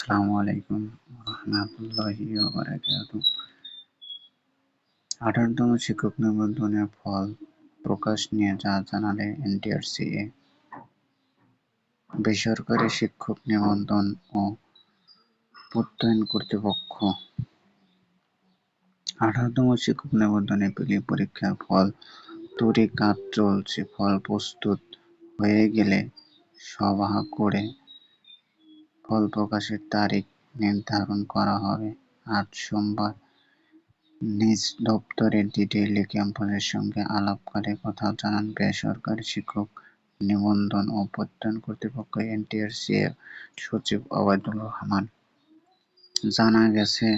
আসসালামু আলাইকুম রহমতুল্লাহি আঠারোতম শিক্ষক নিবন্ধনের ফল প্রকাশ নিয়ে যা জানালে বেসরকারি শিক্ষক নিবন্ধন ও প্রত্যয়ন কর্তৃপক্ষ। আঠারোতম শিক্ষক নিবন্ধনে পেলি পরীক্ষার ফল তৈরি কাজ চলছে, ফল প্রস্তুত হয়ে গেলে সভা করে ফল প্রকাশের তারিখ নির্ধারণ করা হবে। আজ সোমবার নিজ দপ্তরের ডিটেইলি ক্যাম্পাসের সঙ্গে আলাপকালে কথা জানান বেসরকারি শিক্ষক নিবন্ধন ও প্রত্যয়ন কর্তৃপক্ষ এনটিআরসি এর সচিব ওবায়দুর রহমান। জানা গেছে,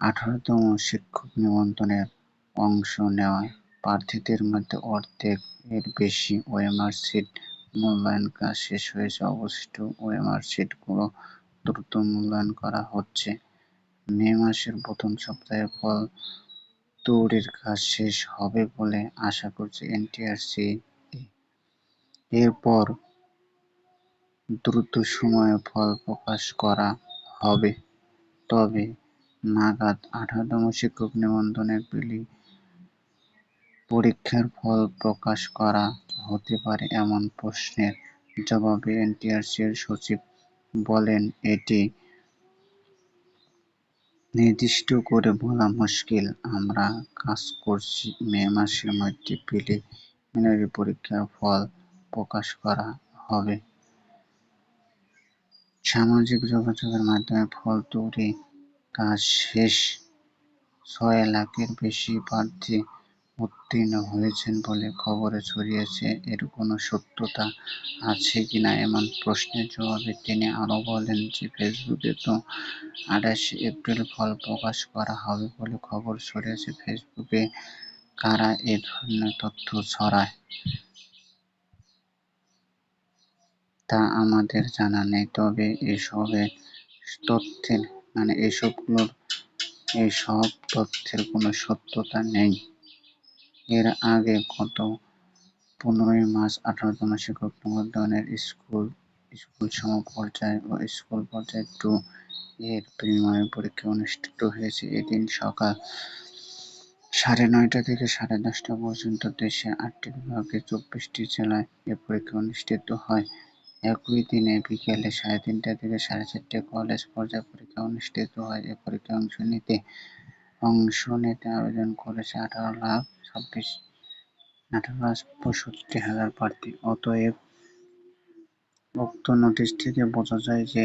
আঠারোতম শিক্ষক নিবন্ধনের অংশ নেওয়া প্রার্থীদের মধ্যে অর্ধেক এর বেশি ওএমআর সিট মূল্যায়ন কাজ শেষ হয়েছে। অবশিষ্ট ওএমআর সিটগুলো দ্রুত মূল্যায়ন করা হচ্ছে। মে মাসের প্রথম সপ্তাহে ফল তৈরির কাজ শেষ হবে বলে আশা করছে এনটিআরসি। এরপর দ্রুত সময়ে ফল প্রকাশ করা হবে। তবে নাগাদ আঠারোতম শিক্ষক নিবন্ধনের বিলি পরীক্ষার ফল প্রকাশ করা হতে পারে এমন প্রশ্নের জবাবে এনটিআরসির সচিব বলেন, এটি নির্দিষ্ট করে বলা মুশকিল। আমরা কাজ করছি মে মাসের মধ্যে প্রিলিমিনারি পরীক্ষার ফল প্রকাশ করা হবে। সামাজিক যোগাযোগের মাধ্যমে ফল তৈরি কাজ শেষ। ছয় লাখের বেশি প্রার্থী উত্তীর্ণ হয়েছেন বলে খবরে ছড়িয়েছে। এর কোনো সত্যতা আছে কিনা এমন প্রশ্নের জবাবে তিনি আরও বলেন যে, ফেসবুকে তো আঠাশে এপ্রিল ফল প্রকাশ করা হবে বলে খবর ছড়িয়েছে। ফেসবুকে কারা এ ধরনের তথ্য ছড়ায় তা আমাদের জানা নেই। তবে এসবের তথ্যের মানে এসবগুলোর, এসব তথ্যের কোনো সত্যতা নেই। এর আগে গত পনেরোই মার্চ আঠারোতম শিক্ষক নিবন্ধনের স্কুল স্কুল সমপর্যায় ও স্কুল পর্যায়ে টু এর প্রিলিমিনারি পরীক্ষা অনুষ্ঠিত হয়েছে। এদিন সকাল সাড়ে নয়টা থেকে সাড়ে দশটা পর্যন্ত দেশে আটটি বিভাগে চব্বিশটি জেলায় এ পরীক্ষা অনুষ্ঠিত হয়। একই দিনে বিকেলে সাড়ে তিনটা থেকে সাড়ে চারটে কলেজ পর্যায়ে পরীক্ষা অনুষ্ঠিত হয়। এ পরীক্ষায় অংশ নিতে অংশ নিতে আবেদন করেছে আঠারো লাখ ছাব্বিশ, আঠারো লাখ পঁয়ষট্টি হাজার প্রার্থী। অতএব উক্ত নোটিশ থেকে বোঝা যায় যে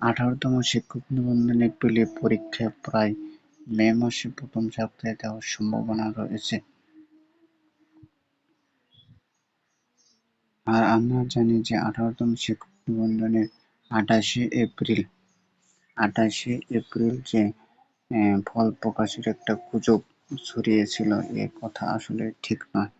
আঠারোতম শিক্ষক নিবন্ধনে পেলে পরীক্ষা প্রায় মে মাসের প্রথম সপ্তাহে দেওয়ার সম্ভাবনা রয়েছে। আর আমরা জানি যে আঠারোতম শিক্ষক নিবন্ধনের আঠাশে এপ্রিল আঠাশে এপ্রিল যে ফল প্রকাশের একটা গুজব ছড়িয়েছিল। এ কথা আসলে ঠিক নয়।